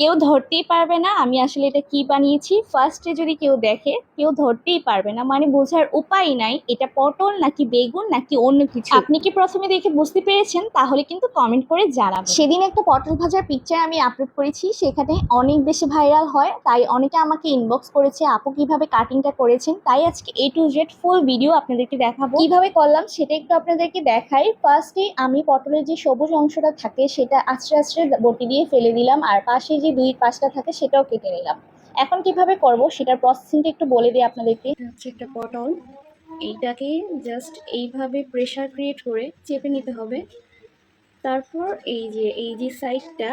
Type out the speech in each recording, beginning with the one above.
কেউ ধরতেই পারবে না আমি আসলে এটা কি বানিয়েছি? ফার্স্টে যদি কেউ দেখে কেউ ধরতেই পারবে না। মানে বোঝার উপায় নাই এটা পটল নাকি বেগুন নাকি অন্য কিছু। আপনি কি প্রথমে দেখে বুঝতে পেরেছেন? তাহলে কিন্তু কমেন্ট করে জানাবেন। সেদিন একটা পটল ভাজার পিকচার আমি আপলোড করেছি সেখানে অনেক বেশি ভাইরাল হয় তাই অনেকে আমাকে ইনবক্স করেছে আপু কীভাবে কাটিংটা করেছেন? তাই আজকে A to Z full video আপনাদেরকে দেখাবো। কীভাবে করলাম সেটা একটু আপনাদেরকে দেখাই। ফার্স্টে আমি পটলের যে সবুজ অংশটা থাকে সেটা আস্তে আস্তে বটি দিয়ে ফেলে দিলাম আর পাশে যে দুই পাশটা থাকে সেটাও কেটে নিলাম। এখন কীভাবে করব সেটার প্রসেসিংটা একটু বলে দিই আপনাদেরকে। হচ্ছে একটা পটল। এইটাকে জাস্ট এইভাবে প্রেশার ক্রিয়েট করে চেপে নিতে হবে। তারপর এই যে এই যে সাইডটা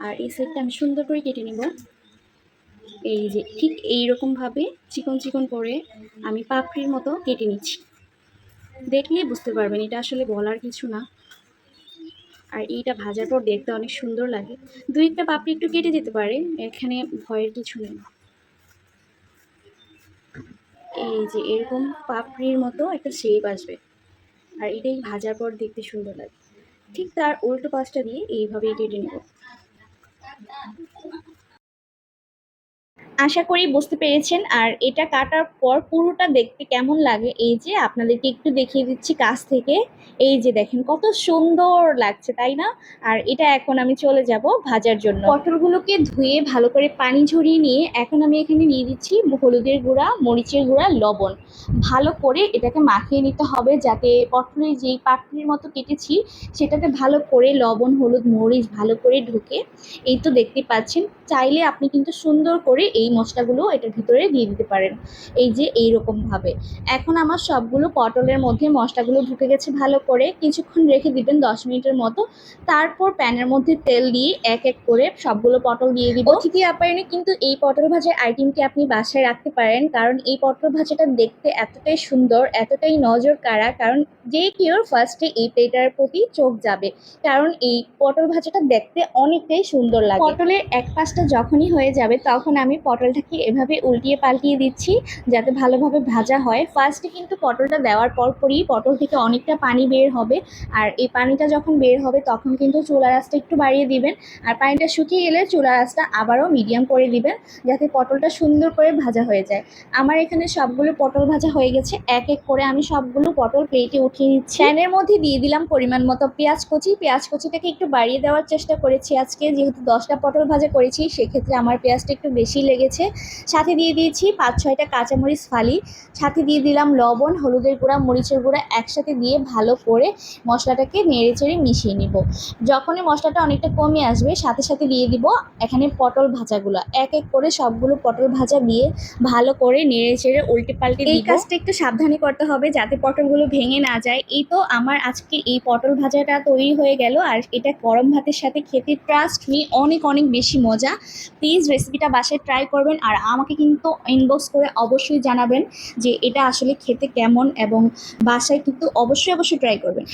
আর এই সাইডটা আমি সুন্দর করে কেটে নিব। এই যে ঠিক এই রকমভাবে চিকন চিকন করে আমি পাপড়ির মতো কেটে নিচ্ছি। দেখলেই বুঝতে পারবেন, এটা আসলে বলার কিছু না। আর এইটা ভাজার পর দেখতে অনেক সুন্দর লাগে। দুই একটা পাপড়ি একটু কেটে দিতে পারে, এখানে ভয়ের কিছু নেই। এই যে এরকম পাপড়ির মতো একটা শেপ আসবে। আর এটাই ভাজার পর দেখতে সুন্দর লাগে। ঠিক তার উল্টো পাশটা দিয়ে এইভাবেই কেটে নেব। আশা করি বুঝতে পেরেছেন। আর এটা কাটার পর পুরোটা দেখতে কেমন লাগে? এই যে আপনাদেরকে একটু দেখিয়ে দিচ্ছি কাছ থেকে। এই যে দেখেন কত সুন্দর লাগছে, তাই না? আর এটা এখন আমি চলে যাব ভাজার জন্য। পটলগুলোকে ধুয়ে ভালো করে পানি ঝরিয়ে নিয়ে এখন আমি এখানে নিয়ে দিচ্ছি হলুদের গুঁড়া, মরিচের গুঁড়া, লবণ। ভালো করে এটাকে মাখিয়ে নিতে হবে যাতে পটলের যেই পাটলির মতো কেটেছি সেটাতে ভালো করে লবণ, হলুদ, মরিচ ভালো করে ঢুকে। এই তো দেখতে পাচ্ছেন। চাইলে আপনি কিন্তু সুন্দর করে এই মশলাগুলো এটার ভিতরে দিয়ে দিতে পারেন। এই যে এই ভাবে। এখন আমার সবগুলো পটলের মধ্যে মশলাগুলো ঢুকে গেছে ভালো করে। কিছুক্ষণ রেখে দিবেন দশ মিনিটের মতো। তারপর প্যানের মধ্যে তেল দিয়ে এক এক করে সবগুলো পটল দিয়ে দিব। অতিথি আপ্যায়নে কিন্তু এই পটল ভাজার আইটেমটি আপনি বাসায় রাখতে পারেন। কারণ এই পটল ভাজাটা দেখতে এতটাই সুন্দর এতটাই নজর কাড়া। কারণ যে কেউ ফার্স্টে এই প্লেটার প্রতি চোখ যাবে। কারণ এই পটল ভাজাটা দেখতে অনেকটাই সুন্দর লাগে। পটলের এক পাশটা যখনই হয়ে যাবে তখন আমি পটলটাকে এভাবে উল্টিয়ে পাল্টিয়ে দিচ্ছি যাতে ভালোভাবে ভাজা হয়? ফার্স্টে কিন্তু পটলটা দেওয়ার পরপরই পটল থেকে অনেকটা পানি বের হবে। আর এই পানিটা যখন বের হবে তখন কিন্তু চুলা আঁচটা একটু বাড়িয়ে দিবেন। আর পানিটা শুকিয়ে গেলে চুলা আঁচটা আবারও মিডিয়াম করে দিবেন যাতে পটলটা সুন্দর করে ভাজা হয়ে যায়। আমার এখানে সবগুলো পটল ভাজা হয়ে গেছে। এক এক করে আমি সবগুলো পটল প্লেটে উঠিয়ে নিচ্ছি। প্যানের মধ্যে দিয়ে দিলাম পরিমাণ মতো পেঁয়াজ কুচি। পেঁয়াজ কুচিটাকে একটু বাড়িয়ে দেওয়ার চেষ্টা করেছি আজকে। যেহেতু দশটা পটল ভাজা করেছি, সেক্ষেত্রে আমার পেঁয়াজটা একটু বেশি লেগেছে। সাথে দিয়ে দিয়েছি পাঁচ ছয়টা কাঁচামরিচ ফালি। সাথে দিয়ে দিলাম লবণ হলুদের গুঁড়া মরিচের গুঁড়া একসাথে দিয়ে ভালো করে মশলাটাকে নেড়ে চেড়ে মিশিয়ে নিব। যখনই মশলাটা অনেকটা কমে আসবে সাথে সাথে দিয়ে দিব এখানে পটল ভাজাগুলো। এক এক করে সবগুলো পটল ভাজা দিয়ে ভালো করে নেড়ে চেড়ে উল্টে পাল্টে এই কাজটা একটু সাবধানে করতে হবে যাতে পটলগুলো ভেঙে না যায়। এই তো আমার আজকে এই পটল ভাজাটা তৈরি হয়ে গেল। আর এটা গরম ভাতের সাথে খেতে ট্রাস্ট মি অনেক অনেক বেশি মজা। প্লিজ রেসিপিটা বাসায় ট্রাই করবেন আর আমাকে কিন্তু ইনবক্স করে অবশ্যই জানাবেন যে এটা আসলে খেতে কেমন এবং বাসায় কিন্তু অবশ্যই অবশ্যই ট্রাই করবেন।